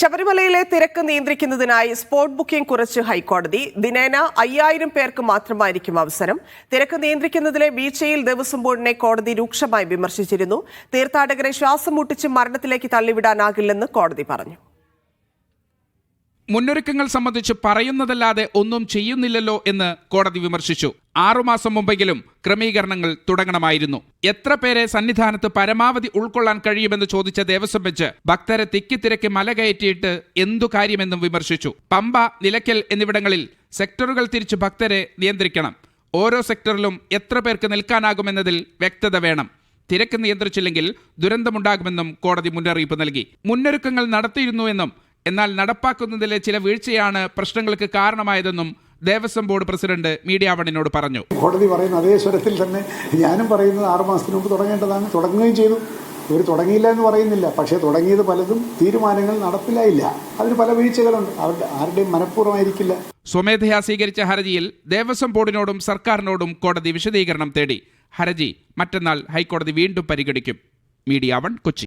ശബരിമലയിലെ തിരക്ക് നിയന്ത്രിക്കുന്നതിനായി spot booking കുറച്ച് ഹൈക്കോടതി ദിനേന അയ്യായിരം പേർക്ക് മാത്രമായിരിക്കും അവസരം. തിരക്ക് നിയന്ത്രിക്കുന്നതിലെ വീഴ്ചയിൽ ദേവസ്വം ബോർഡിനെ കോടതി രൂക്ഷമായി വിമർശിച്ചിരുന്നു. തീർത്ഥാടകരെ ശ്വാസം മുട്ടിച്ച് മരണത്തിലേക്ക് തള്ളിവിടാനാകില്ലെന്ന് കോടതി പറഞ്ഞു. മുന്നൊരുക്കങ്ങൾ സംബന്ധിച്ച് പറയുന്നതല്ലാതെ ഒന്നും ചെയ്യുന്നില്ലല്ലോ എന്ന് കോടതി വിമർശിച്ചു. ആറുമാസം മുമ്പെങ്കിലും ക്രമീകരണങ്ങൾ തുടങ്ങണമായിരുന്നു. എത്ര പേരെ സന്നിധാനത്ത് പരമാവധി ഉൾക്കൊള്ളാൻ കഴിയുമെന്ന് ചോദിച്ച ദേവസ്വം ബെഞ്ച് ഭക്തരെ തിക്കിത്തിരക്കി മല കയറ്റിയിട്ട് എന്തു കാര്യമെന്നും വിമർശിച്ചു. പമ്പ നിലയ്ക്കൽ എന്നിവിടങ്ങളിൽ സെക്ടറുകൾ തിരിച്ച് ഭക്തരെ നിയന്ത്രിക്കണം. ഓരോ സെക്ടറിലും എത്ര പേർക്ക് നിൽക്കാനാകുമെന്നതിൽ വ്യക്തത വേണം. തിരക്ക് നിയന്ത്രിച്ചില്ലെങ്കിൽ ദുരന്തമുണ്ടാകുമെന്നും കോടതി മുന്നറിയിപ്പ് നൽകി. മുന്നൊരുക്കങ്ങൾ നടത്തിയിരുന്നുവെന്നും എന്നാൽ നടപ്പാക്കുന്നതിലെ ചില വീഴ്ചയാണ് പ്രശ്നങ്ങൾക്ക് കാരണമായതെന്നും ദേവസ്വം ബോർഡ് പ്രസിഡന്റ് മീഡിയ വണിനോട് പറഞ്ഞു. കോടതി പറയുന്ന അതേ സ്വരത്തിൽ തന്നെ ഞാനും പറയുന്നത് ആറ് മാസത്തിന് മുമ്പ് തുടങ്ങേണ്ടതാണ്. തുടങ്ങുകയും ചെയ്തു. ഇവർ തുടങ്ങിയില്ല എന്ന് പറയുന്നില്ല. പക്ഷേ തുടങ്ങിയത് പലതും തീരുമാനങ്ങൾ നടപ്പിലായില്ല. അതിന് പല വീഴ്ചകളുണ്ട്. അവരുടെ ആരുടെയും മനഃപൂർവമായിരിക്കില്ല. സ്വമേധയാ സ്വീകരിച്ച ഹർജിയിൽ ദേവസ്വം ബോർഡിനോടും സർക്കാരിനോടും കോടതി വിശദീകരണം തേടി. ഹർജി മറ്റന്നാൾ ഹൈക്കോടതി വീണ്ടും പരിഗണിക്കും. Media one Kochi.